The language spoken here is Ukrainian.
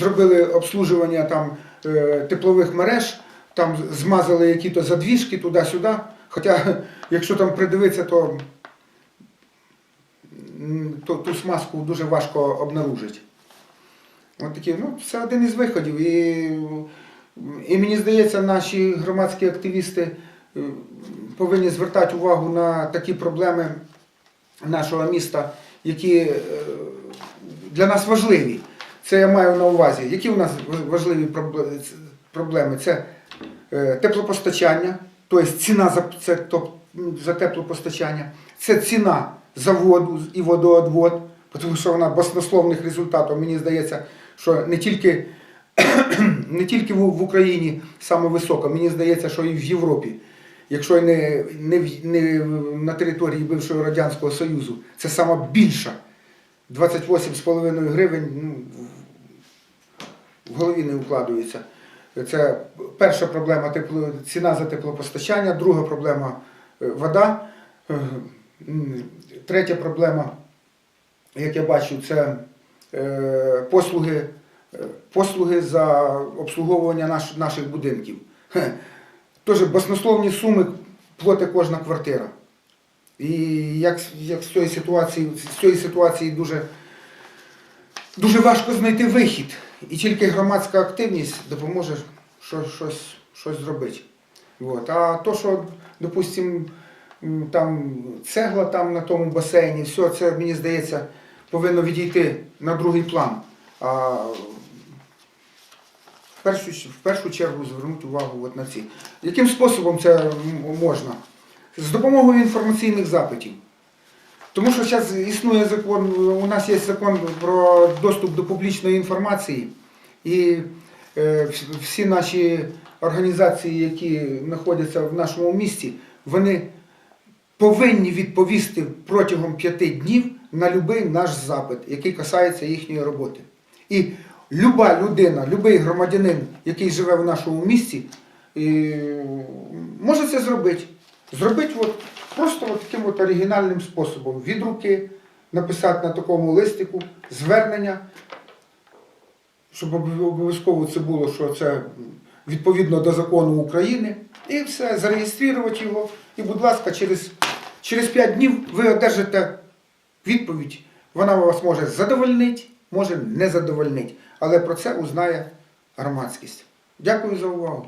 зробили обслужування там е, теплових мереж, там змазали які-то задвіжки туди-сюди. Хоча, якщо там придивитися, то, то ту смазку дуже важко обнаружити. От такі, ну, це один із виходів. І, і мені здається, наші громадські активісти е, повинні звертати увагу на такі проблеми нашого міста, які е, для нас важливі. Це я маю на увазі. Які у нас важливі проблеми? Це е, теплопостачання, тобто ціна за, це, за теплопостачання, це ціна за воду і водоодвод, тому що вона баснословних результатів. Мені здається, що не тільки, не тільки в, Україні саме висока, мені здається, що і в Європі. Якщо не, не, не на території бившого Радянського Союзу, це сама більша. 28,5 гривень ну, в- голові не укладується. Це перша проблема тепло, ціна за теплопостачання, друга проблема вода. Е, Третя проблема, як я бачу, це е, послуги, е, послуги за обслуговування наш, наших будинків. Теж баснословні суми платить кожна квартира. І як, як з цієї ситуації, ситуації дуже, дуже важко знайти вихід. І тільки громадська активність допоможе що, щось, щось зробити. От. А то, що, допустимо, цегла там на тому басейні, все це, мені здається, повинно відійти на другий план. А в першу, в першу чергу звернути увагу от на ці. Яким способом це можна? З допомогою інформаційних запитів. Тому що зараз існує закон, у нас є закон про доступ до публічної інформації, і е, всі наші організації, які знаходяться в нашому місті, вони повинні відповісти протягом п'яти днів на будь-який наш запит, який касається їхньої роботи. І люба людина, будь-який громадянин, який живе в нашому місті, може це зробити. Зробити от, просто от таким от оригінальним способом. Від руки написати на такому листику звернення, щоб обов'язково це було, що це відповідно до закону України. І все, зареєструвати його. І, будь ласка, через, через 5 днів ви одержите відповідь. Вона вас може задовольнити, може не задовольнити. Але про це узнає громадськість. Дякую за увагу.